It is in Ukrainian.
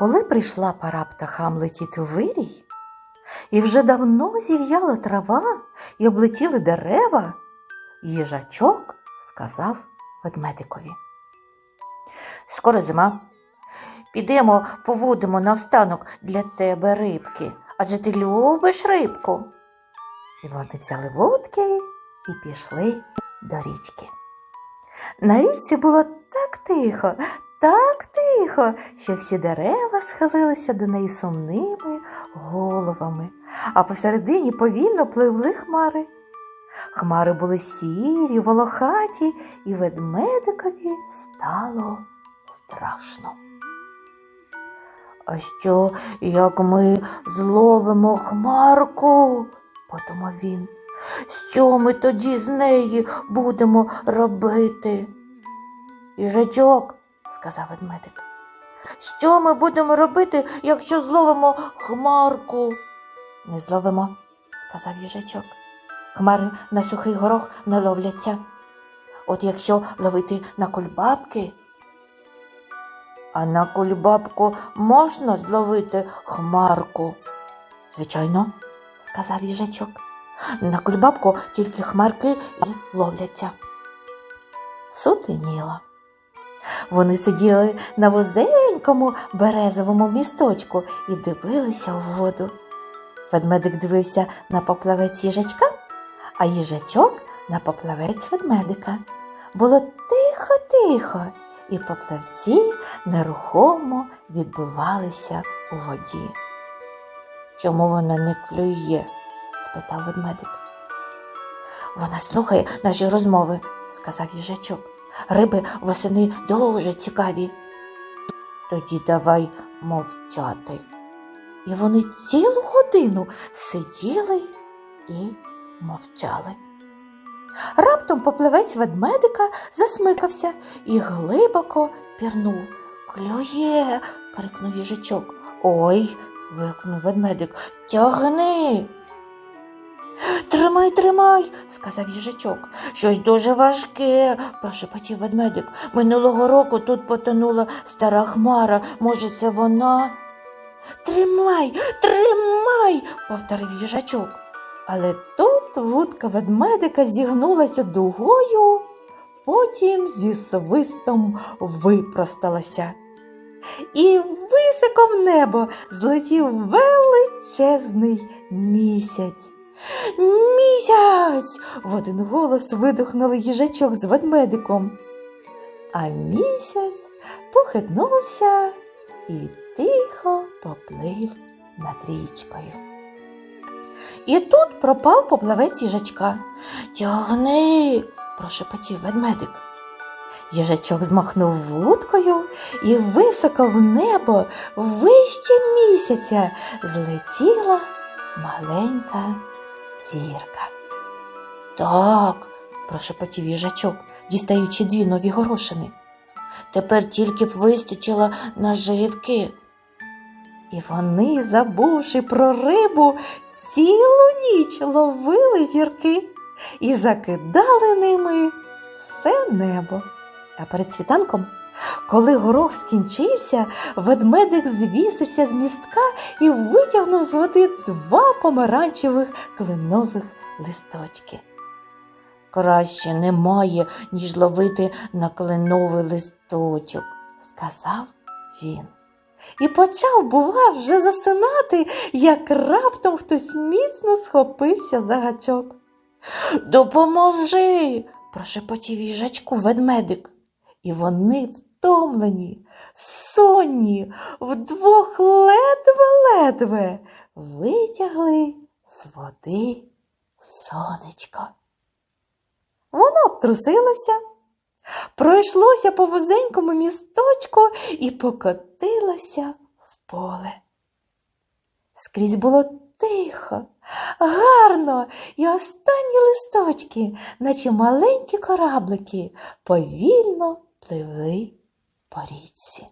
Коли прийшла пора птахам летіти у вирій, і вже давно зів'яла трава і облетіли дерева, їжачок сказав ведмедикові. Скоро зима. Підемо поводимо навстанок для тебе рибки, адже ти любиш рибку. І вони взяли вудки і пішли до річки. На річці було так тихо, так тихо, що всі дерева схилилися до неї сумними головами, а посередині повільно пливли хмари. Хмари були сірі, волохаті, і ведмедикові стало страшно. А що, як ми зловимо хмарку? подумав він. Що ми тоді з неї будемо робити? Їжачок, сказав ведмедик. Що ми будемо робити, якщо зловимо хмарку? Не зловимо, сказав їжачок. Хмари на сухий горох не ловляться. От якщо ловити на кульбабки. А на кульбабку можна зловити хмарку? Звичайно, сказав їжачок. На кульбабку тільки хмарки і ловляться. Сутеніло. Вони сиділи на вузенькому березовому місточку і дивилися у воду. Ведмедик дивився на поплавець їжачка, а їжачок на поплавець ведмедика. Було тихо-тихо, і поплавці нерухомо відбивалися у воді. Чому вона не клює? спитав ведмедик. Вона слухає наші розмови, сказав їжачок. Риби восени дуже цікаві. Тоді давай мовчати. І вони цілу годину сиділи і мовчали. Раптом попливець ведмедика засмикався і глибоко пірнув. Клює. крикнув їжачок. Ой. вигукнув ведмедик. Тягни. Тримай, тримай, сказав їжачок. Щось дуже важке, прошепотів ведмедик. Минулого року тут потонула стара хмара. Може, це вона? Тримай, тримай, повторив їжачок. Але тут вудка ведмедика зігнулася дугою, потім зі свистом випросталася. І високо в небо злетів величезний місяць. Місяць. в один голос видихнули їжачок з ведмедиком. А місяць похитнувся і тихо поплив над річкою. І тут пропав поплавець їжачка. Тягни, прошепотів ведмедик. Їжачок змахнув вудкою і високо в небо вище місяця злетіла маленька зірка. Так, прошепотів їжачок, дістаючи дві нові горошини. Тепер тільки б вистачило наживки. І вони, забувши про рибу, цілу ніч ловили зірки і закидали ними все небо. А перед світанком, коли горох скінчився, ведмедик звісився з містка і витягнув з води два помаранчевих кленових листочки. Краще немає, ніж ловити на кленовий листочок, сказав він. І почав, бува, вже засинати, як раптом хтось міцно схопився за гачок. Допоможи, прошепотів їжачку ведмедик. І вони втомлені, сонні, вдвох ледве-ледве витягли з води сонечко. Воно обтрусилося, пройшлося по вузенькому місточку і покотилося в поле. Скрізь було тихо, гарно, і останні листочки, наче маленькі кораблики, повільно пливли по річці.